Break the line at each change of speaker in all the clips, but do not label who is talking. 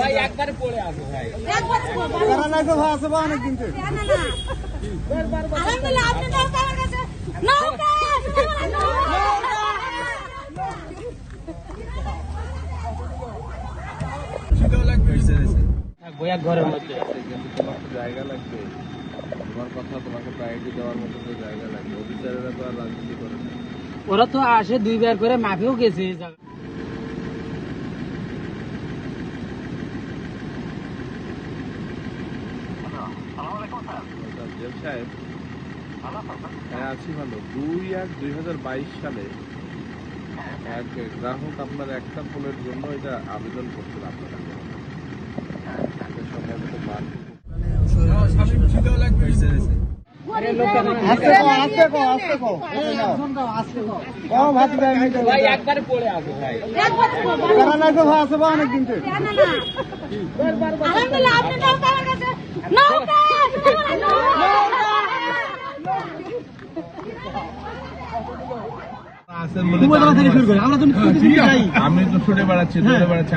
ভাই একবারে পড়ে আসো ভাই।
আলহামদুলিল্লাহ আপনি নৌকা আমার কাছে। নৌকা
ঘরের মধ্যে।
কিন্তু তোমার জায়গা লাগবে। তোমার কথা তোমাকে প্রায়োরিটি দেওয়ার মতো তো জায়গা লাগবে। অফিসারেরা তো আর রাজনীতি করে
ওরা তো আসে দুইবার করে মাফেও গেছে
জেল সাহেব হ্যাঁ আছি ভালো। দুই এক দুই হাজার বাইশ সালে এক গ্রাহক আপনার একটা ফোনের জন্য এটা আবেদন করছিল আপনার। সম্ভবত
ভাই একবারে পড়ে আসো ভাই
আলহামদুলিল্লাহ আপনি নৌকা আমার কাছে নৌকা
আমি তো ছুটে বেড়াচ্ছি দৌড়ে বেড়াচ্ছি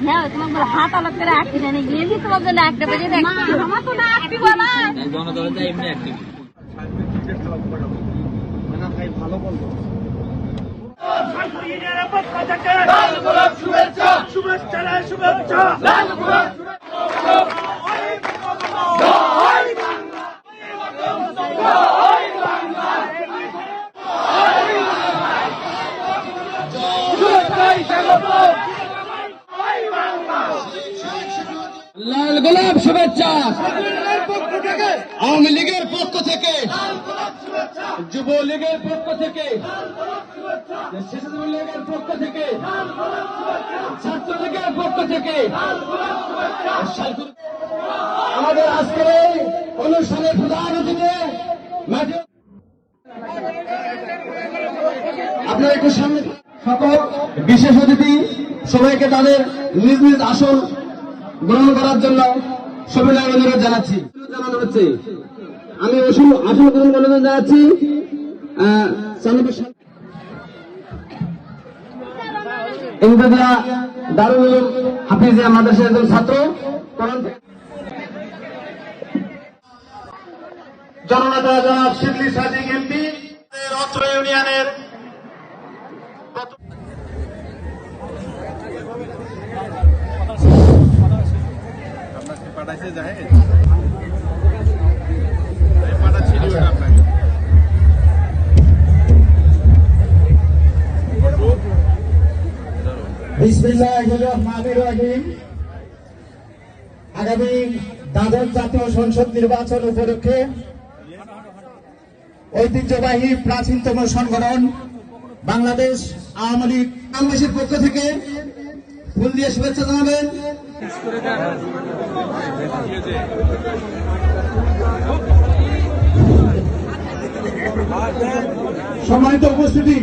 হ্যাঁ তোমার হাত আলাদা করে আটকে জানি গিয়ে তোমার জন্য একটা বেজে আমার তো না আটকে বলা
লাল গোলাপ শুভেচ্ছা। আওয়ামী লীগের পক্ষ থেকে যুবলীগের পক্ষ থেকে শিশু লীগের পক্ষ থেকে ছাত্র লীগের পক্ষ থেকে। আমাদের আজকের এই অনুষ্ঠানের প্রধান অতিথি আপনারা একটু সামনে সকল বিশেষ অতিথি সবাইকে তাদের নিজ নিজ আসন গ্রহণ করার জন্য সবিনয় অনুরোধ জানাচ্ছি। আমি আসন গ্রহণ অনুরোধ জানাচ্ছি। ইমদাদিয়া দারুল হাফিজিয়া মাদ্রাসার একজন ছাত্র
জননেতা জনাব শিবলি সাদিক এমপি, অত্র ইউনিয়নের
পাঠাইছে
আগামী জাতীয় সংসদ নির্বাচন ঐতিহ্যবাহী প্রাচীনতম সংগঠন বাংলাদেশ আওয়ামী লীগ। গ্রামবাসীর পক্ষ থেকে ফুল দিয়ে শুভেচ্ছা জানাবেন। সম্মানিত উপস্থিতি